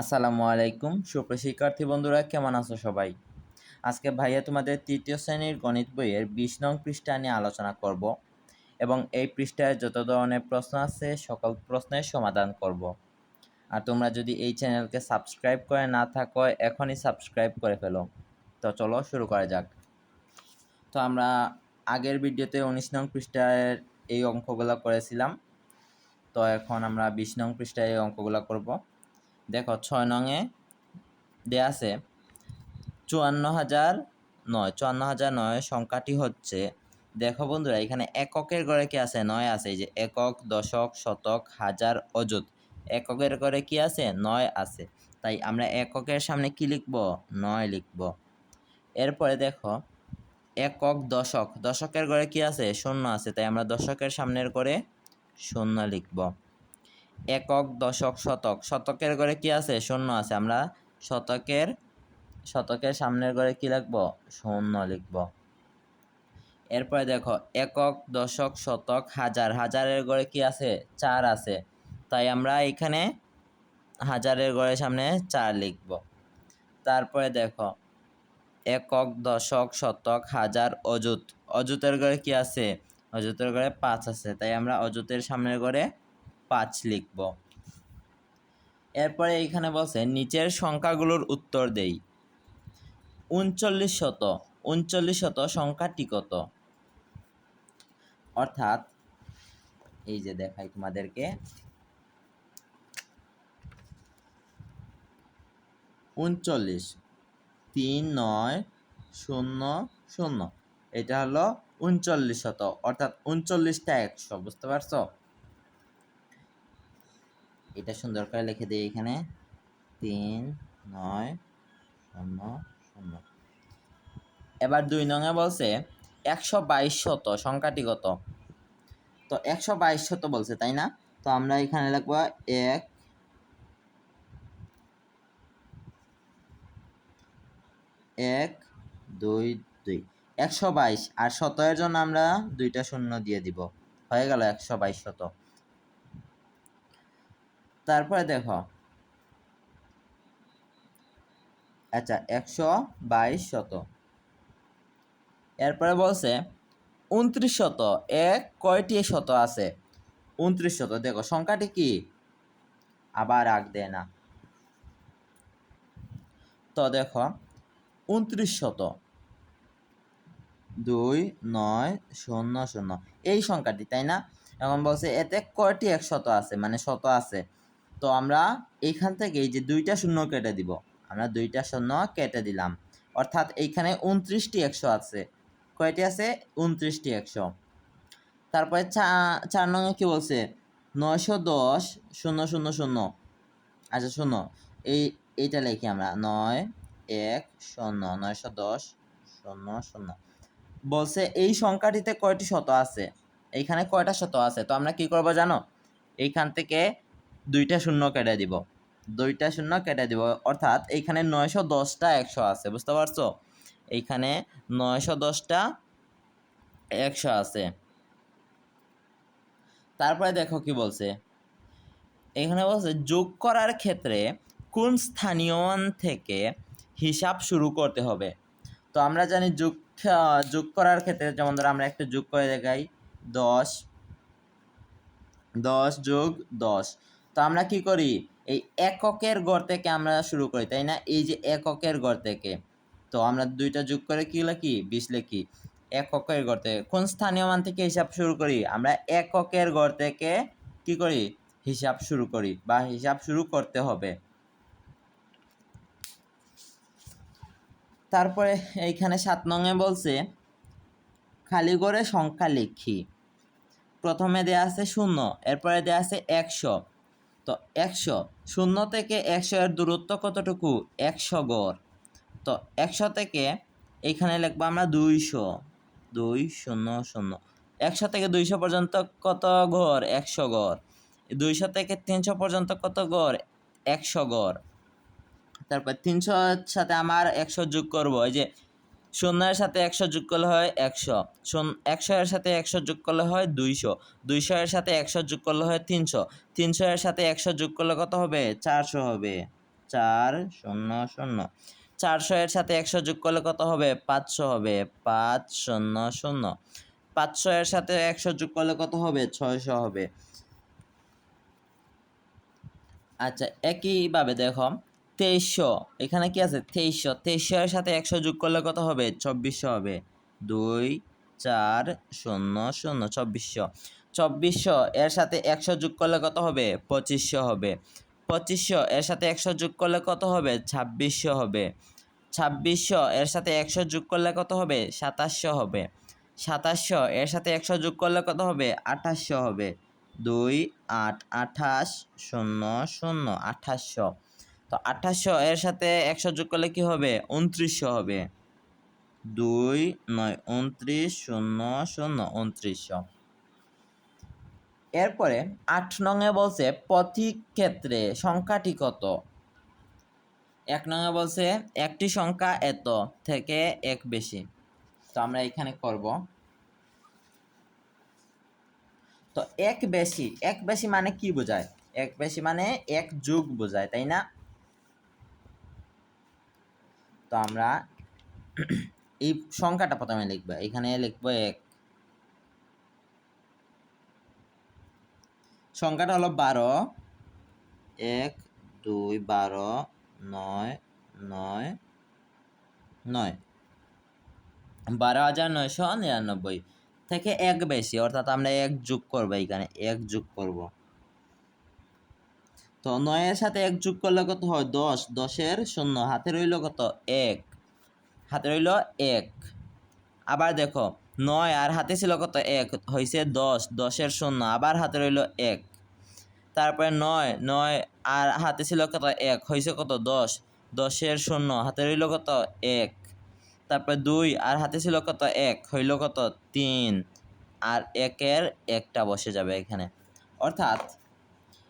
আসসালামু আলাইকুম। সুপ্রিয় শিক্ষার্থী বন্ধুরা, কেমন আছো সবাই? আজকে ভাইয়া তোমাদের তৃতীয় শ্রেণির গণিত বইয়ের বিশ নং পৃষ্ঠা নিয়ে আলোচনা করব এবং এই পৃষ্ঠায় যত ধরনের প্রশ্ন আছে, সকল প্রশ্নের সমাধান করব। আর তোমরা যদি এই চ্যানেলকে সাবস্ক্রাইব করে না থাকো, এখনই সাবস্ক্রাইব করে ফেলো। তো চলো শুরু করা যাক। তো আমরা আগের ভিডিওতে উনিশ নং পৃষ্ঠায় এই অঙ্কগুলো করেছিলাম। তো এখন আমরা বিশ নং পৃষ্ঠায় এই অঙ্কগুলো করব। দেখো ছয় নংয়ে দেয়া আছে চুয়ান্ন হাজার নয় চুয়ান্ন হাজার নয় সংখ্যাটি হচ্ছে, দেখো বন্ধুরা, এখানে এককের ঘরে কি আছে? নয় আছে, এই যে একক, দশক, শতক, হাজার, অযুত, এককের ঘরে কি আছে? নয় আছে, তাই আমরা এককের সামনে কি লিখব? নয় লিখব, এরপরে দেখো একক, দশক, দশকের ঘরে কি আছে? শূন্য আছে, তাই আমরা দশকের সামনের করে শূন্য লিখব। একক, দশক, শতক। শতকের ঘরে কি আছে? শূন্য আছে। আমরা শতকের শতকের সামনের ঘরে কি লিখব? শূন্য লিখব। এরপরে দেখো, একক, দশক, শতক, হাজার। হাজারের ঘরে কি আছে? চার আছে। তাই আমরা এখানে হাজারের ঘরের সামনে চার লিখব। তারপরে দেখো, একক, দশক, শতক, হাজার, অযুত। অযুতের ঘরে কি আছে? অযুতের ঘরে পাঁচ আছে। তাই আমরা অযুতের সামনের ঘরে পাঁচ লিখব। এরপরে এইখানে বলছে, নিচের সংখ্যাগুলোর উত্তর দেই। উনচল্লিশ শত উনচল্লিশ শত সংখ্যাটি কত? অর্থাৎ, এই যে দেখাই তোমাদেরকে। উনচল্লিশ, তিন নয়, শূন্য শূন্য। এটা হলো উনচল্লিশ শত অর্থাৎ উনচল্লিশটা একশো, বুঝতে পারছ? এটা সুন্দর করে লিখে দিই এখানে। তিন, নয়, শূন্য শূন্য। এবার দুই নঙে বলছে, একশো বাইশ শত সংখ্যাটি কত তো একশো বাইশ শত বলছে, তাই না? তো আমরা এখানে লিখব এক এক, দুই দুই। একশো বাইশ, আর শতের জন্য আমরা দুইটা শূন্য দিয়ে দিব। হয়ে গেল একশো বাইশ শত। তারপরে দেখো। আচ্ছা একশো বাইশ শত। এরপরে বলছে, উনত্রিশ শত, এক কয়টি শত আছে? উনত্রিশ শত। দেখো, সংখ্যাটি কি? আবার আগ দেয় না। তো দেখো, উনত্রিশ শত। দুই, নয়, শূন্য শূন্য। এই সংখ্যাটি, তাই না? এখন বলছে, এতে কয়টি একশত আছে? মানে শত আছে। তো আমরা এইখান থেকে এই যে দুইটা শূন্য কেটে দিব। আমরা দুইটা শূন্য কেটে দিলাম। অর্থাৎ এইখানে উনত্রিশটি একশো আছে। কয়টি আছে? উনত্রিশটি একশো। তারপরে চার নঙ্গে কী বলছে? নয়শো দশ, শূন্য শূন্য শূন্য। আচ্ছা শূন্য। এই, এইটা লিখি আমরা। নয়, এক, শূন্য। নয়শো দশ, শূন্য শূন্য। বলছে এই সংখ্যাটিতে কয়টি শত আছে? এইখানে কয়টা শত আছে? তো আমরা কি করব জানো? এইখান থেকে দুইটা শূন্য কেটে দিব। দুইটা শূন্য কেটে দিব, অর্থাৎ এইখানে নয়শো দশটা একশো আছে, বুঝতে পারছ? এইখানে নয়শো দশটা একশো আছে। তারপরে দেখো কি বলছে? এখানে বলছে, যোগ করার ক্ষেত্রে কোন স্থানীয় থেকে হিসাব শুরু করতে হবে? তো আমরা জানি যোগ যোগ করার ক্ষেত্রে যেমন ধরো আমরা একটা যোগ করে দেখাই, দশ দশ যোগ দশ। তো আমরা কি করি? এই এককের গড় থেকে আমরা শুরু করি, তাই না? এই যে এককের গড় থেকে। তো আমরা দুইটা যোগ করে কি লিখি? বিশ লিখি। এককের গড় থেকে। কোন স্থানীয় মান থেকে হিসাব শুরু করি? আমরা এককের গড় থেকে কি করি? হিসাব শুরু করি বা হিসাব শুরু করতে হবে। তারপরে এইখানে সাত নঙে বলছে, খালি করে সংখ্যা লিখি। প্রথমে দেয়া আছে শূন্য, এরপরে দেয়া আছে একশো। তো একশো, শূন্য থেকে একশো এর দূরত্ব কতটুকু? একশো গড়। তো একশো থেকে এইখানে লিখব আমরা দুইশো। দুই, শূন্য শূন্য। একশো থেকে দুইশো পর্যন্ত কত ঘর একশো গড়। দুইশো থেকে তিনশো পর্যন্ত কত গড়? একশো গড়। তারপর তিনশোর সাথে আমার একশো যোগ করব, এই যে শূন্যের সাথে একশো যোগ করলে হয় একশো। একশো এর সাথে একশো যোগ করলে হয় দুইশো। দুইশো এর সাথে একশো যোগ করলে হয় তিনশো। তিনশো এর সাথে একশো যোগ করলে কত হবে? চারশো হবে। চার শূন্য শূন্য। চারশো এর সাথে একশো যোগ করলে কত হবে? পাঁচশো হবে। পাঁচ শূন্য শূন্য। পাঁচশো এর সাথে একশো যোগ করলে কত হবে? ছয়শো হবে। আচ্ছা একইভাবে দেখো। তেইশশো। এখানে কি আছে? তেইশশো। তেইশশো এর সাথে একশো যোগ করলে কত হবে? চব্বিশশো হবে। দুই, চার, শূন্য শূন্য, চব্বিশশো। চব্বিশশো এর সাথে একশো যোগ করলে কত হবে? পঁচিশশো হবে। পঁচিশশো এর সাথে একশো যোগ করলে কত হবে? ছাব্বিশশো হবে। ছাব্বিশশো এর সাথে একশো যোগ করলে কত হবে? সাতাশশো হবে। সাতাশশো এর সাথে একশো যোগ করলে কত হবে? আঠাশশো হবে। দুই, আট, আঠাশ, শূন্য শূন্য, আঠাশশো। তো আঠাশশো এর সাথে একশো যোগ করলে কি হবে? উনত্রিশশো হবে। দুই নয়, উনত্রিশ, শূন্য শূন্য, উনত্রিশশো। এরপরে আট নঙে বলছে প্রতীক ক্ষেত্রে সংখ্যাটি কত? এক নঙে বলছে একটি সংখ্যা এত থেকে এক বেশি। তো আমরা এখানে করব। তো এক বেশি এক বেশি মানে কি বোঝায়? এক বেশি মানে এক যুগ বোঝায়, তাই না? তো আমরা এই সংখ্যাটা প্রথমে লিখব। এখানে লিখব এক। সংখ্যাটা হলো বারো। এক, দুই, বারো, নয় নয় নয়। বারো হাজার নয়শো নিরানব্বই থেকে এক বেশি, অর্থাৎ আমরা এক যোগ করব এখানে, এক যোগ করব। তো নয়ের সাথে এক যোগ করলে কত হয়? দশ। দশের শূন্য। হাতে রইল কত? এক। হাতে রইল এক। আবার দেখো, নয় আর হাতে ছিল কত? এক। হয়েছে দশ। দশের শূন্য। আবার হাতে রইল এক। তারপরে নয়। নয় আর হাতে ছিল কত? এক। হয়েছে কত? দশ। দশের শূন্য। হাতে রইল কত? এক। তারপরে দুই আর হাতে ছিল কত? এক। হইল কত? তিন। আর একের একটা বসে যাবে এখানে। অর্থাৎ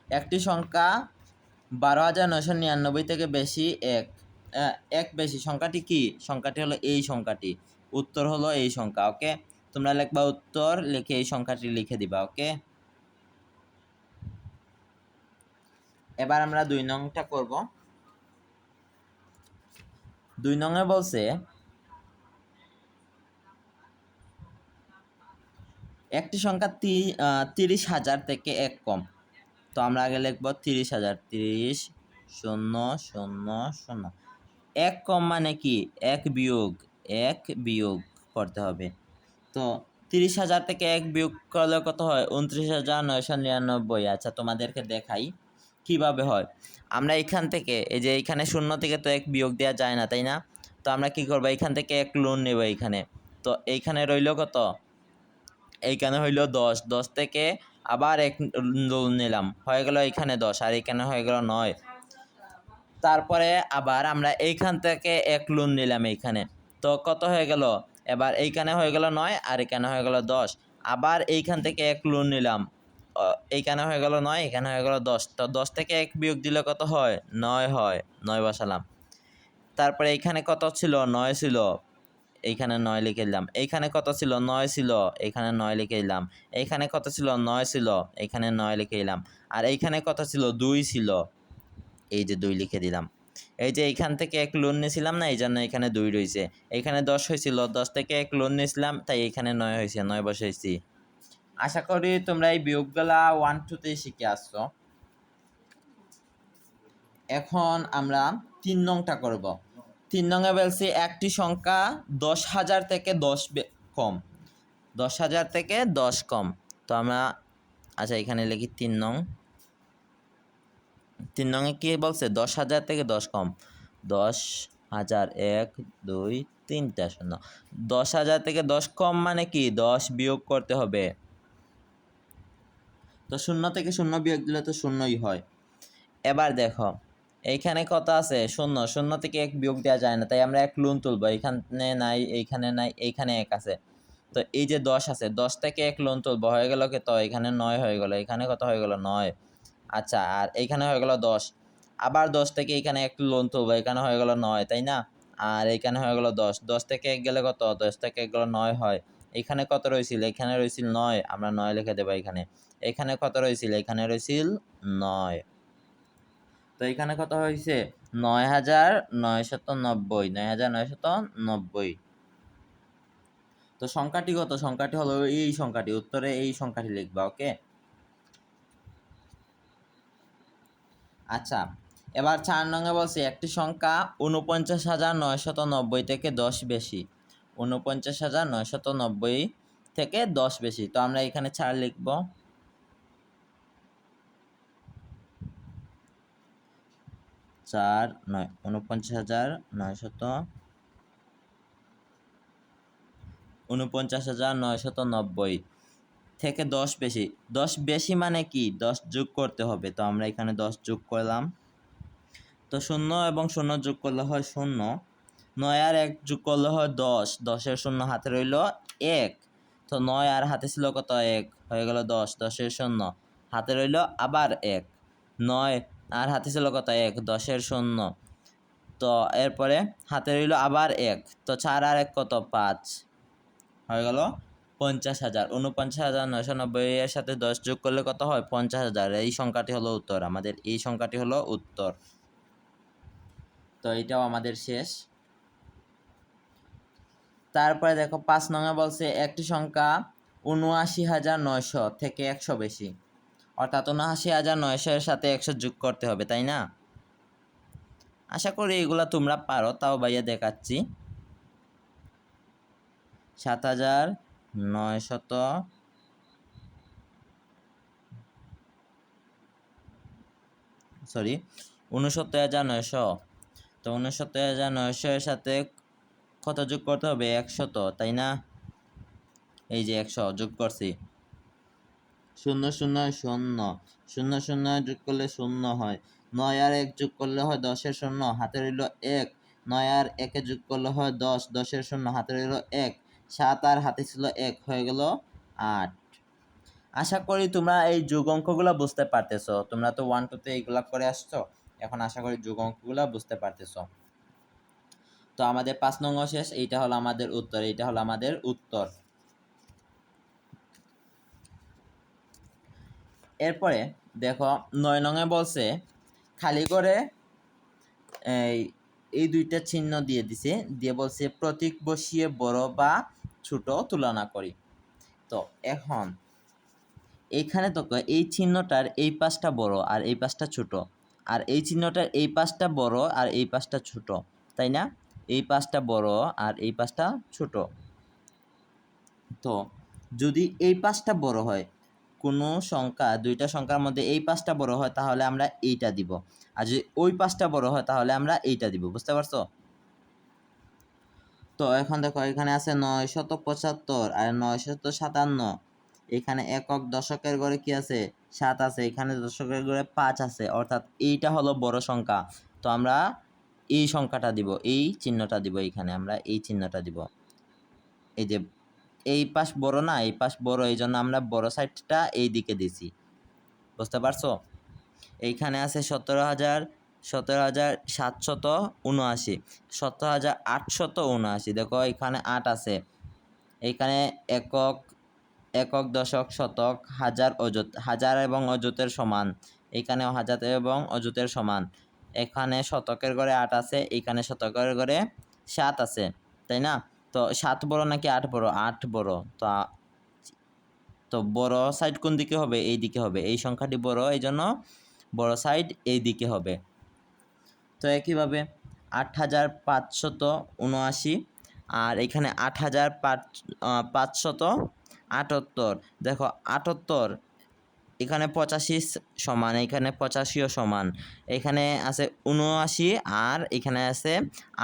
একটি সংখ্যা বারো হাজার নয়শো নিরানব্বই থেকে বেশি এক। এক বেশি। সংখ্যাটি কি? সংখ্যাটি হলো এই সংখ্যাটি। উত্তর হলো এই সংখ্যা, ওকে? তোমরা লিখবা উত্তর, লিখে এই সংখ্যাটি লিখে দিবা, ওকে? এবার আমরা দুই নংটা করব। দুই নংয়ে বলছে, একটি সংখ্যা তিরিশ হাজার থেকে এক কম। তো আমরা আগে লিখব তিরিশ হাজার, তিরিশ শূন্য শূন্য শূন্য। এক কম মানে কি? এক বিয়োগ এক বিয়োগ করতে হবে। তো তিরিশ হাজার থেকে এক বিয়োগ করলে কত হয়? উনত্রিশ হাজার নয়শো নিরানব্বই। আচ্ছা তোমাদেরকে দেখাই কীভাবে হয়। আমরা এখান থেকে, এই যে এখানে শূন্য থেকে তো এক বিয়োগ দেওয়া যায় না, তাই না? তো আমরা কি করব? এখান থেকে এক লোন নেব এইখানে তো এইখানে রইল কত? এইখানে হইল দশ। দশ থেকে আবার এক লোন নিলাম। হয়ে গেল এখানে দশ, আর এখানে হয়ে গেল নয়। তারপরে আবার আমরা এইখান থেকে এক লোন নিলাম এইখানে। তো কত হয়ে গেল? এবার এইখানে হয়ে গেল নয়, আর এখানে হয়ে গেল দশ। আবার এইখান থেকে এক লোন নিলাম। এইখানে হয়ে গেল নয়, এখানে হয়ে গেল দশ। তো দশ থেকে এক বিয়োগ দিলে কত হয়? নয় হয়। নয় বসালাম। তারপরে এইখানে কত ছিল? নয় ছিল। এইখানে নয় লিখে দিলাম। এইখানে কত ছিল? নয় ছিল। এইখানে নয় লিখে দিলাম। এইখানে কত ছিল? নয় ছিল। এইখানে নয় লিখে দিলাম। আর এইখানে কত ছিল? দুই ছিল। এই যে দুই লিখে দিলাম। এই যে এইখান থেকে এক লোন নিয়েছিলাম না, এই জন্য এখানে দুই রয়েছে। এইখানে দশ হয়েছিল। দশ থেকে এক লোন নিয়েছিলাম, তাই এইখানে নয় হয়েছে। নয় বসাইছি আশা করি তোমরা এই বিয়োগগুলা ওয়ান টুতেই শিখে আসছো। এখন আমরা তিন নংটা করব। তিন নংয়ে বলছি, একটি সংখ্যা দশ হাজার থেকে দশ কম। দশ হাজার থেকে দশ কম। তো আমরা আচ্ছা এখানে লিখি তিন নং। তিন নংয়ে কি বলছে, দশ হাজার থেকে দশ কম। দশ হাজার এক, দুই, তিনটা শূন্য। দশ হাজার থেকে দশ কম মানে কি? দশ বিয়োগ করতে হবে। তো শূন্য থেকে শূন্য বিয়োগ দিলে তো শূন্যই হয়। এবার দেখো এইখানে কত আছে? শূন্য। শূন্য থেকে এক বিয়োগ দেওয়া যায় না, তাই আমরা এক লোন তুলবো। এইখানে নাই এইখানে নাই, এইখানে এক আছে। তো এই যে দশ আছে, দশ থেকে এক লোন তুলবো, হয়ে গেল কি? তো এখানে নয় হয়ে গেল। এখানে কত হয়ে গেল? নয়। আচ্ছা আর এইখানে হয়ে গেল দশ। আবার দশ থেকে এখানে এক লোন তুলবো, এখানে হয়ে গেল নয়, তাই না? আর এখানে হয়ে গেল দশ। দশ থেকে এক গেলে কত? দশ থেকে এক গেল নয় হয়। এখানে কত রয়েছিল এখানে রয়েছিল নয়। আমরা নয় লিখে দেবো এখানে এখানে কত রয়েছিল এখানে রয়েছিল নয়। তো এখানে কত হয়েছে নয় হাজার নয়শত নব্বই। নয় হাজার নয়শত নব্বই। তো সংখ্যাটি কত? সংখ্যাটি হলো এই সংখ্যাটি। উত্তরে এই সংখ্যাটি লিখবা, ওকে? আচ্ছা এবার চার নঙ্গে বলছি, একটি সংখ্যা উনপঞ্চাশ হাজার নয়শত নব্বই থেকে দশ বেশি। উনপঞ্চাশ হাজার নয়শত নব্বই থেকে দশ বেশি। তো আমরা এখানে চার লিখব। চার নয়, উনপঞ্চাশ হাজার নয়শত উনপঞ্চাশ হাজার নয়শত নব্বই। থেকে দশ বেশি। দশ বেশি মানে কি? দশ যোগ করতে হবে। তো আমরা এখানে দশ যোগ করলাম। তো শূন্য এবং শূন্য যোগ করলে হয় শূন্য। নয় আর এক যোগ করলে হয় দশ। দশের শূন্য হাতে রইল এক। তো নয় আর হাতে ছিল কত? এক। হয়ে গেল দশ। দশের শূন্য। হাতে রইল আবার এক। নয় আর হাতে ছিল কত? এক, দশের শূন্য। তো এরপরে হাতে রইল আবার এক। তো চার আর এক কত? পাঁচ। হয়ে গেল পঞ্চাশ হাজার। উনপঞ্চাশ হাজার নয়শো নব্বই এর সাথে দশ যোগ করলে কত হয়? পঞ্চাশ হাজার। এই সংখ্যাটি হলো উত্তর। আমাদের এই সংখ্যাটি হলো উত্তর। তো এটাও আমাদের শেষ। তারপরে দেখো পাঁচ নঙে বলছে, একটি সংখ্যা উনআশি হাজার নয়শো থেকে একশো বেশি। অর্থাৎ উনআশি হাজার নয়শো সাথে একশো যোগ করতে হবে, তাই না? আশা করি এগুলা তোমরা পারো, তাও ভাইয়া দেখাচ্ছি। সাত হাজার নয়শত সরি, উনসত্তর হাজার নয়শো। তো উনসত্তর হাজার নয়শো এর সাথে কত যোগ করতে হবে? একশত, তাই না? এই যে একশো যোগ করছি। শূন্য শূন্য শূন্য। শূন্য শূন্য যোগ করলে শূন্য হয়। নয় আর এক যোগ করলে হয় দশের শূন্য, হাতে রইল এক। নয় আর একে যোগ করলে হয় দশ, দশের শূন্য, হাতে রইল এক। সাত আর হাতে ছিল এক, হয়ে গেল আট। আশা করি তোমরা এই যোগ অঙ্কগুলো বুঝতে পারতেছো। তোমরা তো ওয়ান টুতে এইগুলা করে আসছো। এখন আশা করি যোগ অঙ্কগুলো বুঝতে পারতেছো। তো আমাদের পাঁচ নং শেষ, এইটা হলো আমাদের উত্তর, এইটা হলো আমাদের উত্তর। এরপরে দেখো নয় নঙে বলছে, খালি করে এই এই দুইটা চিহ্ন দিয়ে দিছে, দিয়ে বলছে প্রতীক বসিয়ে বড় বা ছোট তুলনা করি। তো এখন এইখানে তো এই চিহ্নটার এই পাশটা বড় আর এই পাশটা ছোট। আর এই চিহ্নটার এই পাশটা বড় আর এই পাশটা ছোট, তাই না? এই পাশটা বড় আর এই পাশটা ছোট। তো যদি এই পাশটা বড় হয় কোনো সংখ্যা, দুইটা সংখ্যার মধ্যে এই পাঁচটা বড় হয়, তাহলে আমরা এইটা দিব। আর যদি ওই পাঁচটা বড় হয়, তাহলে আমরা এইটা দিব, বুঝতে পারছ? তো এখন দেখো, এখানে আছে নয় শত পঁচাত্তর আর নয় শত সাতান্ন। এখানে একক দশকের ঘরে কি আছে? সাত আছে। এখানে দশকের ঘরে পাঁচ আছে। অর্থাৎ এইটা হলো বড় সংখ্যা। তো আমরা এই সংখ্যাটা দিব, এই চিহ্নটা দিব এইখানে আমরা এই চিহ্নটা দিব। এই যে এই পাশ বড় না, এই পাশ বড় এই জন্য আমরা বড় সাইডটা এই দিকে দিছি। বুঝতে পারছ? এইখানে আছে সতেরো হাজার সতেরো হাজার সাতশত উনআশি, সতেরো হাজার আটশত উনআশি। দেখো এখানে আট আছে। এইখানে একক একক দশক, শতক, হাজার অযুত, হাজার এবং অযুতের সমান। এখানেও হাজার এবং অযুতের সমান। এখানে শতকের ঘরে আট আছে এখানে শতকের ঘরে সাত আছে, তাই না? তো সাত বড় নাকি আট বড়? আট বড়। তো তো বড় সাইড কোন দিকে হবে? এই দিকে হবে। এই সংখ্যাটি বড় এই জন্য বড় সাইড এই দিকে হবে। তো একইভাবে আট হাজার পাঁচশত উনআশি আর এখানে আট হাজার পাঁচ পাঁচশত আটাত্তর। দেখো, আটাত্তর, এখানে পঁচাশি সমান, এখানে পঁচাশিও সমান। এখানে আছে উনআশি আর এখানে আছে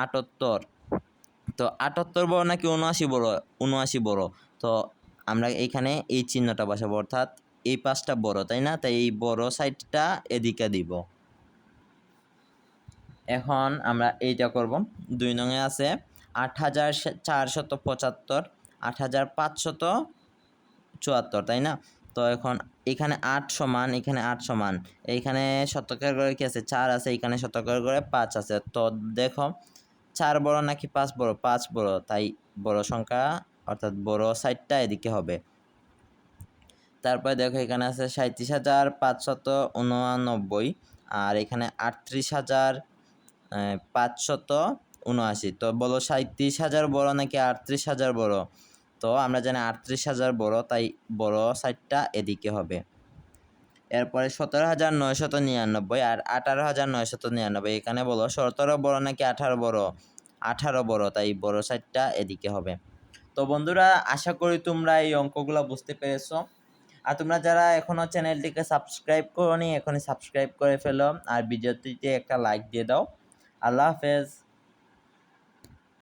আটাত্তর। তো আটাত্তর বড় নাকি উনআশি বড়? উনআশি বড়। তো আমরা এইখানে এই চিহ্নটা বসাবো, অর্থাৎ এই পাঁচটা বড়, তাই না? তাই এই বড় সাইডটা এদিকে দিব। এখন আমরা এইটা করব। দুই নঙে আছে আট হাজার চারশত পঁচাত্তর, আট হাজার পাঁচশত চুয়াত্তর, তাই না? তো এখন এখানে আট সমান, এখানে আট সমান। এইখানে শতকের ঘরে কি আছে? চার আছে এখানে শতকের ঘরে পাঁচ আছে। তো দেখো চার বড় নাকি পাঁচ বড়? পাঁচ বড়। তাই বড় সংখ্যা, অর্থাৎ বড় সাইডটা এদিকে হবে। তারপরে দেখো, এখানে আছে সাঁত্রিশ হাজার পাঁচশত উননব্বই আর এখানে আটত্রিশ হাজার পাঁচশত উনআশি। তো বলো সাঁত্রিশ হাজার বড় নাকি আটত্রিশ হাজার বড়? তো আমরা জানি আটত্রিশ হাজার বড়, তাই বড় সাইডটা এদিকে হবে। এরপরে সতেরো হাজার নয়শত নিরানব্বই আর আঠারো হাজার নয়শত নিরানব্বই। এখানে বলো, সতেরো বড় নাকি আঠারো বড়? আঠারো বড়, তাই বড় সাইডটা এদিকে হবে। তো বন্ধুরা, আশা করি তোমরা এই অঙ্কগুলো বুঝতে পেরেছ। আর তোমরা যারা এখনও চ্যানেলটিকে সাবস্ক্রাইব করো নি এখনই সাবস্ক্রাইব করে ফেলো। আর ভিডিওটিতে একটা লাইক দিয়ে দাও। আল্লাহ হাফেজ।